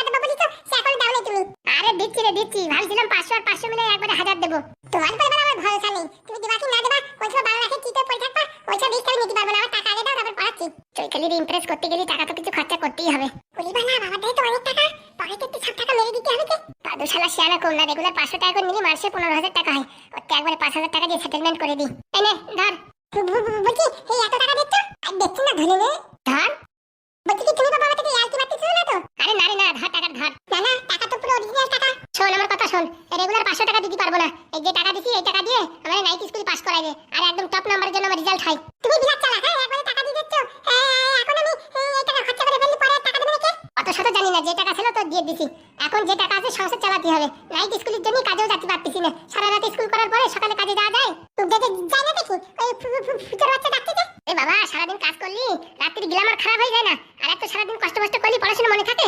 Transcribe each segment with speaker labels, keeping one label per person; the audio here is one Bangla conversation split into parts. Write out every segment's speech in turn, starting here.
Speaker 1: টাকা বলি তো? বাংলা কিছু খরচা করতেই হবে। বলিবা না বাবা তো অনেক না রেগুলার পাঁচশো টাকা করে নিলে মাসে পনেরো হাজার টাকা হয়। ওতে একবারে পাঁচ হাজার টাকা দিয়ে সেটেলমেন্ট করে দিই। এই নে ধর। বলছি এই এত টাকা দিচ্ছ? আর দেখছি না ধরে নে ধর। বলছি কি তুমি বাবা আমাকে ইয়ার্কি মারতেছো না তো? আরে না রে না ধর টাকা ধর। না না টাকা তো পুরো অরিজিনাল টাকা। শোন আমার কথা শোন। রেগুলার পাঁচশো টাকা দিতে পারব না। এই যে টাকা দিছি এই টাকা দিয়ে আমার নাইট স্কুল পাস করাই দে। আর একদম টপ নাম্বারের জন্য আমার রেজাল্ট হয়। তুমি বিলাত চালা হ্যাঁ? একবারে টাকা দিয়ে দিচ্ছ। এখন আমি এই টাকা খরচা করে ফেললি পরে টাকা দেবে নাকি অত শত জানি না যে টাকা ছিল তো দিয়ে দিছি। এখন যে টাকা আছে সংসার চালাতে হবে। নাইট স্কুলের জন্য কাজেও যেতে পারতেছি না। সারা রাত স্কুল করার পরে সকালে কাজে যাওয়া যায়? তো যেতে যায় না দেখি। ওই ফুটার বাচ্চা ডাকতেছে এ বাবা, সারাদিন কাজ করলি? রাত্রি গ্লামার খারাপ হয়ে যায় না? আর এত সারাদিন কষ্ট কষ্ট করলি, পড়াশোনা মনে থাকে?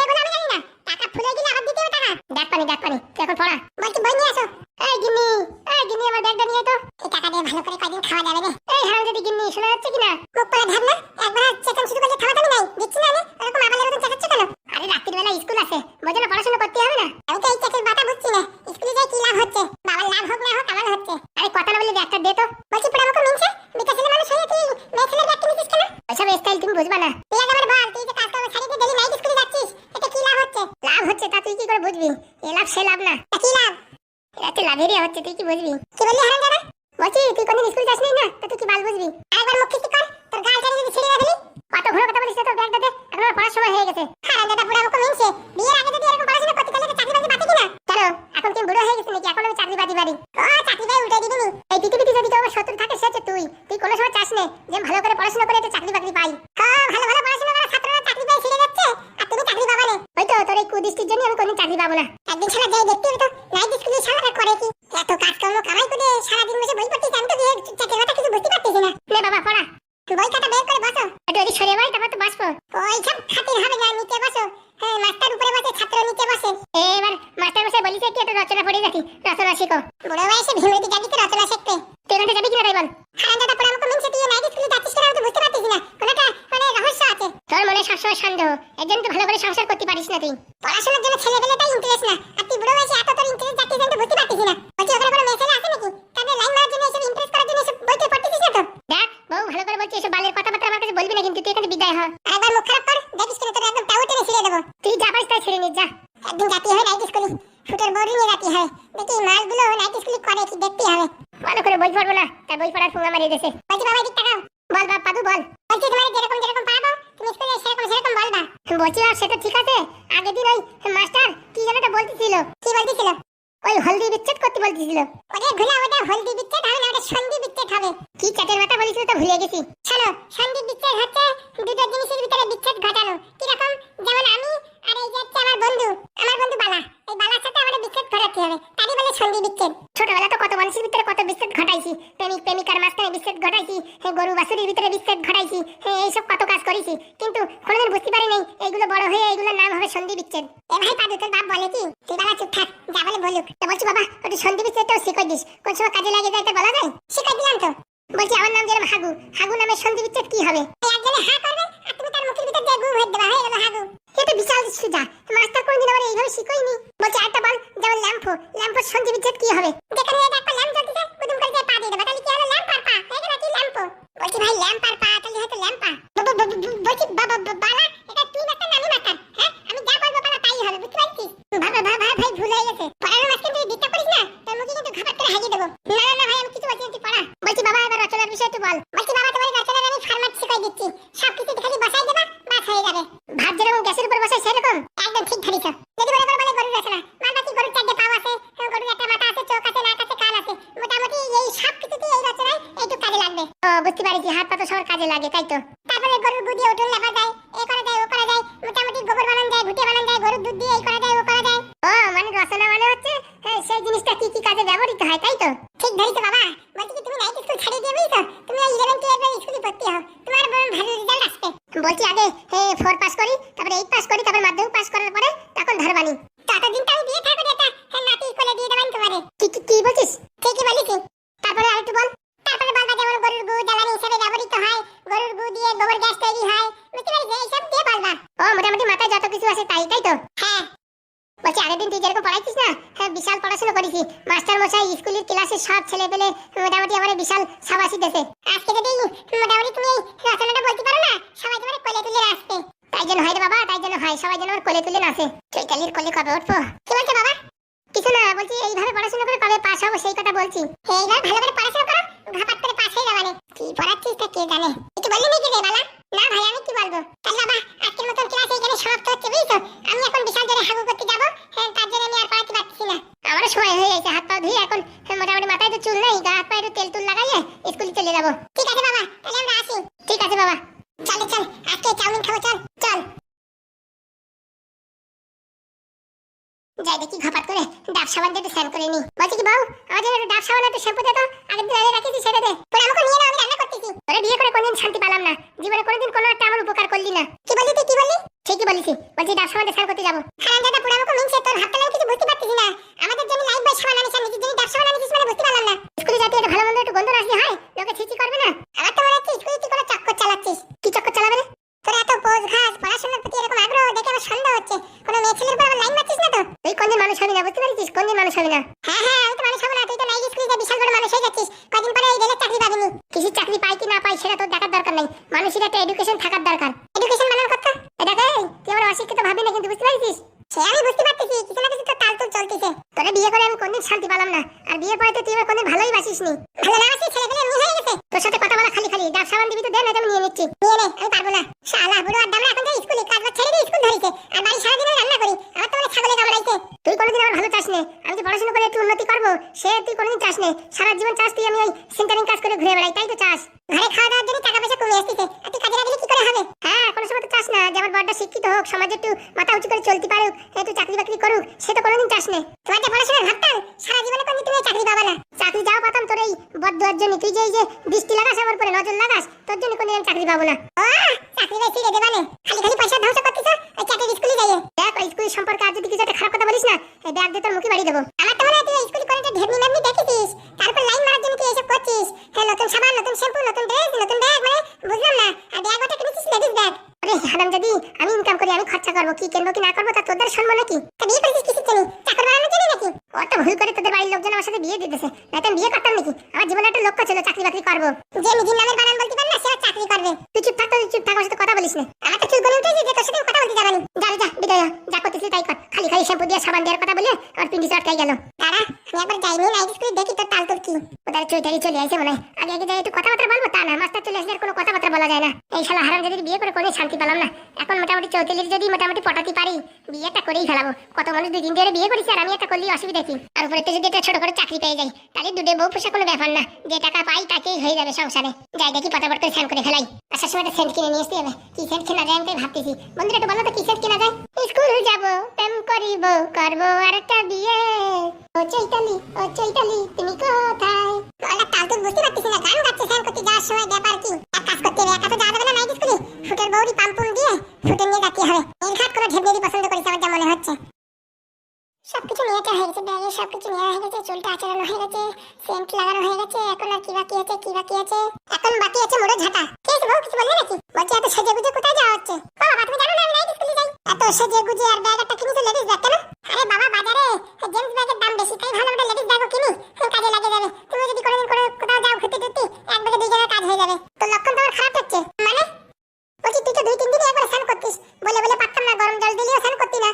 Speaker 1: এগুলো আমি জানি না। টাকা ফুলে গেলে আবার দিতে হবে টাকা। দেখ পানি দেখ পানি। তুই এখন পড়া। বলছি, বই নিয়ে আসো। এই গিন্নি এই গিন্নি, আমার ব্যাগটা নিয়ে তো। এই টাকা দিয়ে ভালো করে কয়দিন খাওয়া যাবে রে। এই হারাম যদি গিন্নি, শোনা যাচ্ছে কিনা? মুখ পড়া ধার না একবার চেতন শুরু করলে খাওয়া দাবি নাই দিচ্ছি না আমি এরকম আবালের মতন চেঁচাচ্ছ কেন আরে রাত্রির বেলা স্কুল আছে বোঝো না পড়াশোনা করতে হবে না আমি তো এই চাকরির বাটা বুঝছি না স্কুলে যাই কি লাভ হচ্ছে বাবার লাভ হোক না হোক আমার হচ্ছে আরে কথা না বলে একটা দে তো বলছি পড়া আমাকে মিনছে বিটা ছেলে মানুষ হয়ে তুই মেয়ে ছেলের ব্যাগ কিনেছিস কেন ওইসব স্টাইল তুমি বুঝবা না তুই আগে আমার বল তুই যে কাজ কাম ছাড়িয়ে ডেলি নাইট স্কুলে যাচ্ছিস এতে কি লাভ হচ্ছে লাভ হচ্ছে তা তুই কি করে বুঝবি এ লাভ সে লাভ না তা কি লাভ এতে লাভেরই হচ্ছে তুই কি বুঝবি কি বললি হারাম জানা বলছি তুই কোনদিন স্কুল যাস না, তো তুই কি বাল বুঝবি? আরেকবার মুখ খিস্তি কর, তোর গাল জানি যদি ছিঁড়ে রাখলি কত ঘুরে কথা বলিস তোর ব্যাগটা দে এখন পড়ার সময় হয়ে গেছে। হারাম দাদা, বুড়া মুখ মিনছে। বিয়ের আগে যদি এরকম পড়াশোনা করতে, তাহলে চাকরি বাকরি পাতি কিনা? কেন এখন তুই বুড়ো হয়ে গেছিস নাকি? এখন আমি চাকরি বাতি পারি ও, চাকরি ভাই উল্টে দিবি এই পৃথিবীতে যদি কেউ শত্রু থাকে, সে তুই। তুই কোনো সময় চাস না যে ভালো করে পড়াশোনা করে একটা চাকরি বাকরি পাই হ্যাঁ ভালো ভালো পড়াশোনা করা ছাত্ররা চাকরি পেয়ে ফিরে যাচ্ছে আর তুমি চাকরি পাবা না ওই তো তোর এই কুদৃষ্টির জন্য আমি কোনদিন চাকরি পাবো না একদিন ছাড়া যাই দেখতে হবে তো নাইট স্কুলে সারাটা করে কি এত কাজকর্ম কামাই করে সারাদিন বসে বই পড়তেছি আমি তো চাকরি কথা কিছু বুঝতে পারতেছি না নে বাবা পড়া বই খাতা বের করে বসো একটু ওদিক সরিয়ে বল তারপর তো বসবো ওই সব খাতির হবে না নিচে বসো হ্যাঁ মাস্টার উপরে বসে ছাত্র নিচে বসে এবার মাস্টার বসে বলিছে কি একটু রচনা পড়ে রাখি রচনা শিখো বুড়ো বয়সে ভীমরতি যাবি তো রচনা শিখতে তুই এখানে যাবি কিনা তাই বল হ্যাঁ দাদা পড়া আমাকে মিনছে তুই নাইট স্কুলে যাচ্ছিস কিনা আমি তো বুঝতে পারতেছি না কোনটা মানে রহস্য আছে তোর মনে সবসময় সন্দেহ এর জন্য তো ভালো করে সংসার করতে পারিস না তুই পড়াশোনার জন্য ছেলেবেলাটাই ইন্টারেস্ট না আর তুই বুড়ো বয়সে এত তোর ইন্টারেস্ট যাচ্ছিস আমি তো বুঝতে পারতেছি না বলছি ওখানে কোনো মেয়ে ছেলে আছে নাকি তাদের লাইন মারার জন্য এসব ইমপ্রেস করার জন্য এসব বইতে পড়তেছিস না তো দেখ বউ ভালো করে বলছি এসব বালের কথাবার্তা আমার কাছে বলবি না কিন্তু তুই এখানে বিদায় হ একবার মুখ খারাপ কর দেখিস কিনা তোর একদম টাউ টেনে ছিঁড়ে দেবো তুই যা পারিস তাই ছেড়ে নিস যা একদিন জাতি হয় নাইট স্কুলে ফুটের বড়ি নিয়ে জাতি হয় দেখি মালগুলো নাইট স্কুলে করে কি দেখতে হবে ভালো করে বই পড়ব না তার বই পড়ার ফুঙ্গা মারিয়ে দিয়েছে বলছি বাবা এদিক তাকাও বল বাপ পাদু বল বলছি তোমার যেরকম যেরকম পারব তুমি স্কুলে সেরকম সেরকম বলবা বলছি আর সেটা ঠিক আছে আগের দিন ওই মাস্টার কি যেন একটা বলতেছিল। কি বলতেছিল? ওই হলদি বিচ্ছেদ করতে বলতেছিল। ওরে ঘুলা ওটা হলদি বিচ্ছেদ হবে না ওটা সন্ধি বিচ্ছেদ হবে। কি চাটের কথা বলেছিল তো ভুলে গেছি। শোনো, সন্ধি বিচ্ছেদ হচ্ছে দুটো জিনিসের ভিতরে বিচ্ছেদ ঘটানো। কীরকম? যেমন আমি আর এই যে আমার বন্ধু আমার বন্ধু বালা। এই বালার সাথে আমাদের বিচ্ছেদ ঘটাতে হবে। তারই বলে সন্ধি বিচ্ছেদ। ছোটবেলা তো কত মানুষের ভিতরে কত বিচ্ছেদ ঘটাইছি। প্রেমিক প্রেমিকার মাঝখানে বিচ্ছেদ ঘটাইছি। হে, গরু বাছুরির ভিতরে বিচ্ছেদ ঘটাইছি। হে, এইসব কত কাজ করেছি। কিন্তু কোনোদিন বুঝতে পারি নাই এইগুলো বড় হয়ে এইগুলোর নাম হবে সন্ধি বিচ্ছেদ। এ ভাই পাদু তোর বাপ বলে কি? তুই বাবা চুপ থাক যা বলে বলুক। তো বলছি বাবা ওটা সন্ধি বিচ্ছেদটাও শিখাই দিস। কোন সময় কাজে লাগে যায় তা বলা যায়? শিখাই দিলাম তো। বলছি আমার নাম যেরকম হাগু। হাগু নামে সন্ধি বিচ্ছেদ কি হবে? একজনে হা করবে আর তুমি তার মুখের ভিতর দিয়ে গু ভরে দেবা হয়ে গেল হাগু। এটা বিশাল সুজা। মাস্টার কোনদিন আমার এইভাবে শিখোইনি? বলছে একটা বল যেমন ল্যাম্পো। ল্যাম্পো সন্ধি বিচ্ছেদ কি হবে? যেখানে একটা ল্যাম্প জ্বলতেছে কুদুম করে পা দিয়ে দেবা। তাহলে কি হলো ল্যাম্প আর পা। হয়ে না কি ল্যাম্পো? বলছি, ভাই, ল্যাম্প আর বুঝতে পারেছি হাত পা তো সবার কাজে লাগে, তাই তো? তারপরে গরুর গু দিয়ে উঠোন লেপা যায়, এ করে দেয় ও করে যায়, মোটামুটি গোবর বানান যায় ভুটে বানান যায়, গরুর দুধ দিয়ে এই করে দেয় ও করে যায়। ও মানে রচনা মানে হচ্ছে সেই জিনিসটা কি কি কাজে ব্যবহৃত হয়, তাই তো? ঠিক ধরিত বাবা। বলছি কি, তুমি নাইট স্কুল ছাড়িয়ে দিয়ে তো তুমি ইলেভেন টুয়েলভ স্কুলে ভর্তি হও। তোমার ভালো রেজাল্ট আসবে। বলছি, আগে ফোর পাস করি, তারপরে এইট পাস করি, তারপরে মাধ্যমিক পাস করার পরে তখন ধরবানি। ততদিন তো আমি বিয়ে থাকব হ্যাঁ নাতি স্কুলে দিয়ে দেবেন তোমারে। কি কি বলছিস? সব ছেলে পেলে মোটামুটি আমার বিশাল সাবাসি দেশে। আজকে যদি মোটামুটি তুমি এই রচনাটা বলতে পারো না, সবাই তোমার কোলে তুলে আসবে তাই জন্য হয় বাবা, তাই জন্য হয়, সবাই জন্য আমার কোলে তুলে নাচে। চৈতালির কোলে কবে উঠবো? কি বলছে বাবা? কিছু না, বলছি এইভাবে পড়াশোনা করে কবে পাস হব সেই কথা বলছি। এইভাবে ভালো করে পড়াশোনা করো, ঘাপাত করে পাশেই হয়ে যাবে কি পড়াচ্ছিস তা কে জানে? বললি নাকি রে বালা। না ভাই আমি কি বলব? তাহলে বাবা আজকের মতন ক্লাস এখানে সমাপ্ত হচ্ছে বুঝছ? আমি এখন বিশাল জোরে হাগু করতে যাব। হ্যাঁ, তার জন্য আমি আর পড়াতে পারছি না। আমারও সময় হয়ে গেছে হাত পা ধুই এখন হ্যাঁ, মোটামুটি মাথায় তো চুল নেই গা হাত পায়ে তেল তুল লাগাইয়ে স্কুলে চলে যাব। ঠিক আছে বাবা তাহলে আমরা আসি। ঠিক আছে বাবা। চলে চল আজকে চাউমিন খাব চল চল। যাই দেখি ঘপাত করে ডাব সাবান দিয়ে স্নান করে নি। বলছি কি বউ জন্য একটু ডাব সাবান একটু শ্যাম্পু দে তো, আগের দিন আগে রাখেছি সেটা দে। তোর আমাকে নিয়ে না, আমি রান্না করতেছি। তোরে বিয়ে করে কোনদিন শান্তি পেলাম না। জীবনে কোনোদিন কোনো একটা আমার উপকার করলি না। কি বললি তুই, কি বললি? ঠিকই বলিস? বলছি ডাব সাবান দিয়ে স্নান করতে যাব। হ্যাঁ দাদা পুরো আমাকে মিনছে, তোর হাত তালে কিছু বুঝতে পারতেছি না। আমাদের জন্য লাইফ বয় সাবান আনিস নিজের জন্য ডাব সাবান আনিস মানে বুঝতে পারলাম না। স্কুলে যাতে একটু ভালো মন্দ একটু গন্ধ রাখি হয়, লোকে ছিচি করবে না। আমার তো মনে হচ্ছে স্কুলে তুই কোনো চক্কর চালাচ্ছিস। কি চক্কর চালাবে তোর এত পোজ ঘাস, পড়াশোনার প্রতি এরকম আগ্রহ দেখে আমার সন্দেহ হচ্ছে। কোনো মেয়ে ছেলের উপর আমার লাইন মারছিস না তো তুই কোনদিন মানুষ হবি না, বুঝতে পারছিস? কোনদিন মানুষ হবি না? হ্যাঁ হ্যাঁ আমি তো মানুষ হব না, তুই তো নাইট স্কুলে বিশাল বড় মানুষ হয়ে যাচ্ছিস। কদিন পরে এই রেলের চাকরি পাবিনি কিসের চাকরি পাই কি না পাই সেটা তোর দেখার দরকার নেই। মানুষের একটা এডুকেশন থাকার দরকার। এডুকেশন মানার কথা? এটাকে তুই আমার অশিক্ষিত ভাবি না কিন্তু, বুঝতে পারছিস? সে আমি বুঝতে পারতেছি, কিছু না কিছু তো তাল তো চলতেছে। তোরে বিয়ে করে আমি কোনদিন শান্তি পেলাম না। আর বিয়ের পরে তো তুই আমার কোনদিন ভালোই বাসিস নি। ভালো না বাসিস ছেলে পেলে এমনি হয়ে গেছে? তোর সাথে কথা বলা খালি খালি। ডাব সাবান দিবি তো দে না আমি নিয়ে নিচ্ছি। নিয়ে নে, আমি পারব না শালা বুড়ো আড্ডা আমরা এখন যাই স্কুলে কাজ বাজ ছেড়ে দিয়ে স্কুল ধরেছে আর বাড়ি সারাদিন আমি রান্না করি আমার তো মানে ছাগলে কামড়াইছে তুই কোনোদিন আমার ভালো চাস নে আমি যে পড়াশোনা করে একটু উন্নতি করব সে তুই কোনোদিন চাস নে সারা জীবন চাস তুই আমি ওই সেন্টারিং কাজ করে ঘুরে বেড়াই তাই তো চাস ঘরে খাওয়া দাওয়ার জন্য টাকা পয়সা কমে আসতেছে আর তুই কাজে লাগলে কি করে হবে হ্যাঁ কোনো সময় তো চাস না যে আমার বড়টা শিক্ষিত হোক সমাজে একটু মাথা উঁচু করে চলতে পারুক একটু চাকরি বাকরি করুক সে তো কোনোদিন চাস নে তোমার যে পড়াশোনা ভাবতাম সারা জীবনে কোনদিন তুমি চাকরি পাবা না চাকরি যাও পাতাম তোর এই বদুয়ার জন্য তুই যে এই যে দৃষ্টি লাগাস আমার উপরে নজর লাগাস তোর জন্য কোনদিন চাকরি পাবো না। চাকরি বেশি রেদে খালি খালি পয়সা ধ্বংস করতেছ ওই চাকরি স্কুলে যাইয়ে দেখ ওই স্কুল সম্পর্কে আর যদি কিছু একটা খারাপ কথা বলিস না এই ব্যাগ দিয়ে তোর মুখে বাড়ি দেবো। আমার তো মনে হয় তুই স্কুল করে ঢেবনি নামনি দেখেছিস? তারপর লাইন মারার জন্য তুই এসব করছিস? হ্যাঁ নতুন সাবান নতুন শ্যাম্পু নতুন ড্রেস নতুন ব্যাগ মানে বুঝলাম না। আর ব্যাগ ওটা কিনেছিস লেডিস ব্যাগ? আরে কথা বলিস কথাবার্তা বলব, তা না, মাস্টার চলে আসলে কোনো কথাবার্তা বলা যায় না। এই হারাম যদি বিয়ে করে কোনো শান্তি পেলাম না। এখন মোটামুটি চৌতালির যদি মোটামুটি পটাতে পারি বিয়েটা করেই ফেলাবো। কত মানুষ দুই দিন ধরে বিয়ে করেছি আর আমি একটা করলেই অসুবিধা কি? আর উপরে যদি একটা ছোট করে চাকরি পেয়ে যাই, তাহলে দুটো বউ পোষা কোনো ব্যাপার না। যে টাকা পাই তাকেই হয়ে যাবে সংসারে। যাই দেখি পটাপট করে স্নান করে ফেলাই। আসার সময় একটা সেন্ট কিনে নিয়ে আসতে হবে। কি সেন্ট কেনা যায় আমি ভাবতেছি। বন্ধুরা, একটু বলো তো, কি সেন্ট কেনা যায়? স্কুল যাব, প্রেম করিব, করব আর একটা বিয়ে। ও চৈতালি ও চৈতালি, তুমি কোথায়? গলার তাল তো বুঝতে পারতেছি না, গান গাচ্ছে স্নান করতে যাওয়ার সময় ব্যাপার কি? এক কাজ করতে হবে, একা তো যাওয়া যাবে না নাইট স্কুলে ফুটের বৌরি পাম্পুম দিয়ে ফুটে নিয়ে যেতে হবে। গেছে ব্যাগে সবকিছু নেওয়া হয়ে গেছে চুলটা আচরণ হয়ে গেছে সেন্ট লাগানো হয়ে গেছে এখন আর কি বাকি আছে কি বাকি আছে? এখন বাকি আছে মোড়ে ঝাঁটা। কে আছে বউ কিছু বললে নাকি? বলছি এত সেজে গুজে কোথায় যাওয়া হচ্ছে? বাবা তুমি জানো না? আমি নাইট স্কুলে যাই। এত সেজে গুজে আর ব্যাগ একটা কিনেছে লেডিস ব্যাগ কেন? আরে বাবা বাজারে জেন্টস ব্যাগের দাম বেশি তাই ভালো একটা লেডিস ব্যাগও কিনি। হ্যাঁ, কাজে লাগে যাবে। তুমি যদি কোনোদিন কোনো কোথাও যাও ঘুরতে টুরতে এক ব্যাগে দুই জনের কাজ হয়ে যাবে। তো লক্ষণ তোমার খারাপ হচ্ছে মানে? বলছি তুই তো দুই তিন দিনই একবার স্নান করতিস। বলে বলে পারতাম না গরম জল দিলেও স্নান করতি না।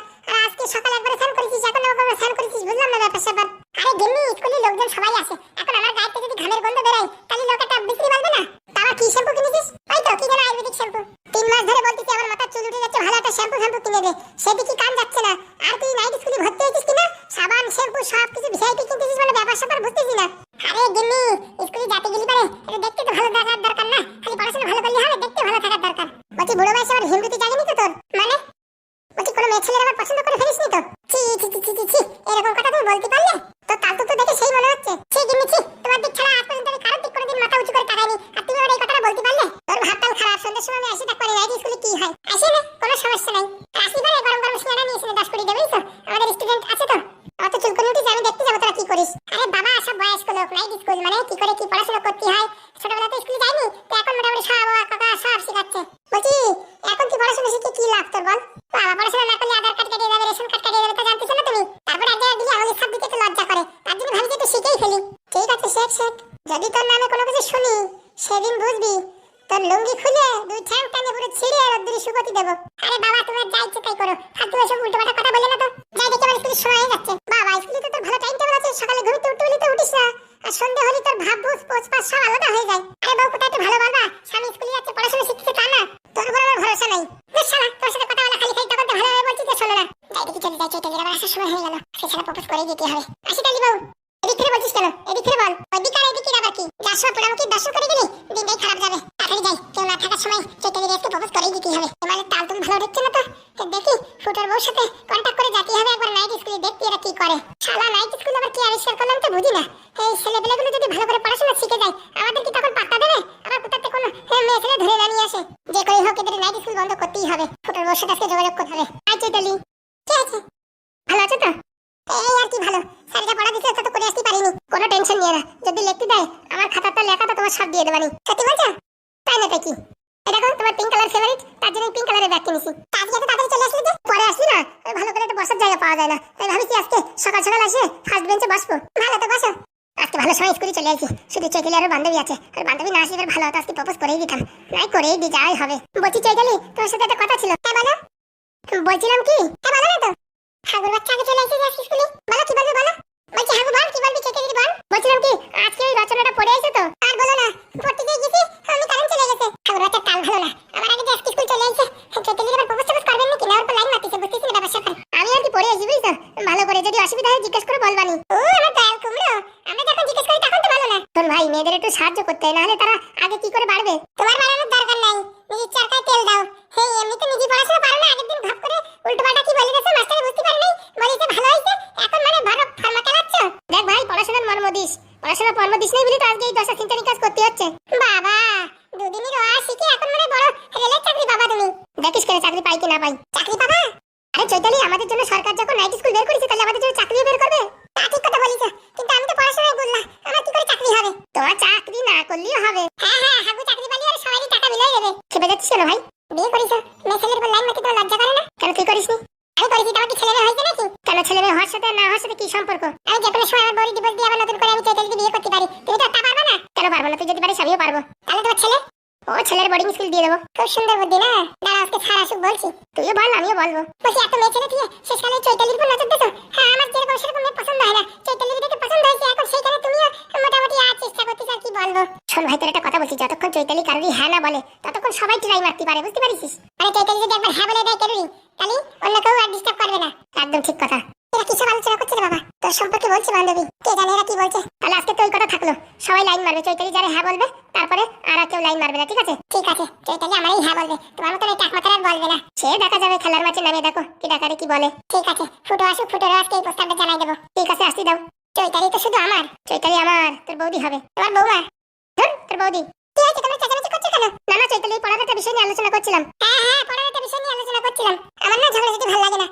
Speaker 1: আজকে সকালে একবার স্নান করেছিস, এখন একবার স্নান করেছিস, বুঝলাম না ব্যাপার স্যাপার। আরে গেমনি স্কুলে লোকজন সবাই আসে। এখন আমার গায়ে যদি ঘামের গন্ধ বেরোয়, তাহলে লোক একটা বিক্রি বলবে না? তারা কি শ্যাম্পু কিনেছিস? ওই তো, কি যেন আয়ুর্বেদিক শ্যাম্পু। তিন মাস ধরে বলতেছি, আমার মাথার চুল উঠে যাচ্ছে, ভালো একটা শ্যাম্পু শ্যাম্পু কিনে দে। সেদিকে কান যাচ্ছে না আর তুই নাইট স্কুলে ভর্তি হয়েছিস কিনা সাবান শ্যাম্পু সব কিছু ভিআইপি কিনতেছিস মানে ব্যাপার স্যাপার বুঝতেছি না আরে গেমনি স্কুলে যাতে গেলি পারে এটা দেখতে তো ভালো দেখার দরকার না খালি পড়াশোনা ভালো করলে হবে দেখতে ভালো থাকার দরকার বলছি বুড়ো বয়সে আমার হিন্দুতে জাগেনি তো তোর মানে বলছি কোনো মেয়ে ছেলের আবার পছন্দ করে ফেলিসনি তো ছি ছি ছি ছি ছি ছি এরকম কথা তুমি বলতে পারলে তো তাল তো দেখে সেই মনে হচ্ছে ছি গিন্নি ছি তোমার দিক ছাড়া আজ পর্যন্ত আমি কারোর দিক কোনোদিন মাথা উঁচু করে তাকাইনি আর তুমি আমার এই কথাটা বলতে পারলে তোর ভাবটাল খারাপ সন্ধ্যার সময় আমি আসি থাকতে পারি নাইট স্কুলে কি করতেই হয় আসি না কোনো সমস্যা নাই আসি পারে গরম গরম সিঙ্গারা নিয়ে এসে দশ কোটি দেবেই তো আমাদের স্টুডেন্ট আছে তো অত চুলকুনি উঠিস আমি দেখতে যাব তোরা কি করিস আরে বাবা সব বয়স্ক লোক নাইট স্কুল মানে কি করে, কি পড়াশোনা করতে হয়? ছোটবেলাতে স্কুলে যায়নি তো এখন মোটামুটি সব ও কাকা সব শেখাচ্ছে। বলছি, এখন কি পড়াশোনা শিখে কি লাভ তোর বল? বাবা পড়াশোনা না করলে আধার কার্ড কাটিয়ে যাবে রেশন কার্ড কাটিয়ে যাবে তো জানতেছ না তুমি? তারপর এক জায়গায় দিলে আমাদের সব দিকে তো লজ্জা করে। তার জন্য ভাবছি একটু শিখেই ফেলি। ঠিক আছে, শেখ শেখ। যদি তোর নামে কোনো কিছু শুনি, সেদিন বুঝবি, তোর লুঙ্গি খুলে দুই ঠ্যাং টানে পুরো ছিঁড়ে আর দুই সুগতি দেবো। আরে বাবা, তোমার যা ইচ্ছে তাই করো। ফালতু এসব উল্টো পাল্টা কথা বলে না তো? যাই দেখে, আমার স্কুলের সময় হয়ে যাচ্ছে। বাবা, স্কুলে তো তোর ভালো টাইম টেবিল আছে, সকালে ঘুমিতে উঠতে হলে তো উঠিস না। সন্ধে হলে তোর ভাব বুঝ পোচ পাস সব আলাদা হয়ে যায়। আরে বউ, কোথায় একটু ভালো বলবা স্বামী স্কুলে যাচ্ছে, পড়াশোনা শিখতেছে তা না। তোর উপর আমার ভরসা নাই। বেশ শালা, তোর সাথে কথা বলা খালি খালি তখন তো ভালোভাবে বলছিস যে শোনো না। যাই দেখি, চলে যাই, চলে আবার আসার সময় হয়ে গেল। সেখানে প্রপোজ করে দিতে হবে। আসি তাহলে বাবু করে শালা নাইট স্কুল আবার কি আবিষ্কার করলাম তো বুঝি না। এই ছেলেপেলেগুলো যদি ভালো করে পড়াশোনা শিখে যায়, আমাদের কি তখন পাত্তা দেবে? আবার কোথাতে কোনো মেয়ে ছেলে ধরে না নিয়ে আসে। যে করে হোক, এদের নাইট স্কুল বন্ধ করতেই হবে। ফুটোর সাথে আজকে যোগাযোগ করতে হবে। আই চৈতালি। ঠিক আছে? ভালো আছো তো? এই আর কি ভালো। স্যারটা পড়া দিতে তো করে আসতে পারিনি। কোনো টেনশন নিয়ে না। যদি লিখতে দেয়, আমার খাতাটা লেখাটা তোমার সব দিয়ে দেবানি। সত্যি বলছো? তাই না তাই কি? এই দেখো, তোমার পিঙ্ক কালার ফেভারিট তার জন্য পিঙ্ক কালারের ব্যাগ কিনেছি। আজকে এত তাড়াতাড়ি চলে আসলি যে? পরে আসলি না? ভালো করে তো বসার জায়গা পাওয়া যায় না। তাই ভাবছি আজকে সকাল সকাল আসে ফার্স্ট বেঞ্চে বসবো। ভালো তো বসো। আজকে ভালো সময় স্কুলে চলে আসি। শুধু চৈতালি আর বান্ধবী আছে। আর বান্ধবী না আসলে ভালো হতো, আজকে প্রপোজ করেই দিতাম। নাই করেই দি, যাই হবে। বলছি চৈতালি তোমার সাথে একটা কথা ছিল। হ্যাঁ বলো। বলছিলাম কি? হ্যাঁ বলো না তো। হাগুর বাচ্চা আগে চলে এসেছে আজকে স্কুলে। বলো, কি বলবে বলো। বলছি হাগু, বল, কি বলবি চৈতালি বল? বলছিলাম কি, আজকে ওই রচনাটা পড়ে এসে তো? আর বলো না, পড়তে গিয়ে গেছি, আমি কারেন্ট চলে গেছে। হাগুর বাচ্চা তাল ভালো না আমার আগে যে আজকে স্কুল চলে এসেছে চৈতালি এবার প্রপোজ টপোজ করবেন নাকি না ওর লাইন মারতেছে বুঝতেছি না ব্যাপার স্যাপার আমি আর কি পড়ে আসি বুঝছ ভালো করে যদি অসুবিধা হয় জিজ্ঞেস করে বলবানি। ও আমার দয়াল কুমড়ো। আমরা যখন জিজ্ঞেস করি, তখন তো ভালো না। তোর ভাই মেয়েদের একটু সাহায্য করতে হয়, নাহলে তারা আগে কি করে বাড়বে তোমার বাড়ানোর দরকার নাই নিজের চারকায় তেল দাও হে এমনিতে নিজে পড়াশোনা পারো না আগের দিন ভাব করে উল্টো পাল্টা কি বলে গেছে মাস্টারে বুঝতে পারে নাই বলিতে ভালো হয়েছে এখন মানে বড় ফার্মা চালাচ্ছ দেখ ভাই পড়াশোনার মর্ম দিস পড়াশোনার মর্ম দিস নাই বলে তো আজকে এই দশা চিন্তানি কাজ করতে হচ্ছে বাবা দুদিনই রোয়া শিখে এখন মানে বড় রেলের চাকরি পাবা তুমি দেখিস কেন চাকরি পাই কি না পাই চাকরি পাবা আরে চৈতালি আমাদের জন্য সরকার যখন নাইট স্কুল বের করেছে তাহলে আমাদের জন্য চাকরিও বের করবে তা ঠিক কথা বলিস কিন্তু আমি তো পড়াশোনায় বললাম আমার কি করে চাকরি হবে তোমার চাকরি না করলেও হবে হ্যাঁ হ্যাঁ হাগু চাকরি পালি আর সবাই টাকা মিলাই দেবে খেপে যাচ্ছিস কেন ভাই বিয়ে করিস মেয়ে ছেলের উপর লাইন মারতে তোমার লজ্জা করে না কেন তুই করিস নি আমি করেছি তোমার কি ছেলে মেয়ে হয়েছে নাকি কেন ছেলে মেয়ে হওয়ার সাথে না হওয়ার সাথে কি সম্পর্ক আমি যে কোনো সময় আমার বড়ি ডিভোর্স দিয়ে আবার নতুন করে আমি চৈতালিকে বিয়ে করতে পারি তুমি তো তা পারবে না? কেন পারব না? তুই যদি পারিস আমিও পারব। তাহলে তোমার ছেলে? ও ছেলের বোর্ডিং স্কুল দিয়ে দেবো। খুব সুন্দর বুদ্ধি না? দাঁড়া, আজকে স্যার আসুক, বলছি। তুইও বল, আমিও বলব। বলছি, এত মেয়ে ছেলে দিয়ে শেষকালে চৈতালির উপর নজর দিছো? হ্যাঁ আমার যেরকম সেরকম মেয়ে পছন্দ হয় না। চৈতালির দেখে পছন্দ হয়েছে, এখন সেইখানে তুমিও মোটামুটি আর চেষ্টা করতে চাও, কি বলব? শোন ভাই, তোর একটা কথা বলছি, যতক্ষণ চৈতালি কারোরই হ্যাঁ না বলে, ততক্ষণ সবাই ট্রাই মারতে পারে, বুঝতে পারিস মানে চৈতালি যদি একবার হ্যাঁ বলে দেয় কারোরই, তাহলে অন্য কেউ আর ডিস্টার্ব করবে না। একদম ঠিক কথা। এরা কিসব আলোচনা করছে রে বাবা? তোর সম্পর্কে বলছি বান্ধবী। কে জানে এরা কি বলছে? তাহলে আজকে তো ওই কথা থাকল। সবাই লাইন মারবে। চৈতালি যারা হ্যাঁ বলবে, তারপরে আর কেউ লাইন মারবে না, ঠিক আছে? ঠিক আছে। চৈতালি আমারই হ্যাঁ বলবে। তোমার মতো টাক মাথার আর বলবে না। সে দেখা যাবে খেলার মাঠে নামে, দেখো। কি ডাকারে কি বলে। ঠিক আছে। ফুটো আসুক ফুটোর আজকে এই প্রস্তাবটা জানাই দেবো। ঠিক আছে, আসতে দাও। চৈতালি তো শুধু আমার। চৈতালি আমার। তোর বৌদি হবে। তোমার বৌমা? ধর, তোর বৌদি। কি হয়েছে? তোমরা চেঁচামেচি করছ কেন? না না, চৈতালি, পড়ার একটা বিষয় নিয়ে আলোচনা করছিলাম। হ্যাঁ হ্যাঁ পড়ার একটা বিষয় নিয়ে আলোচনা করছিলাম। আমার না ঝগড়া যদি ভালো লাগে না।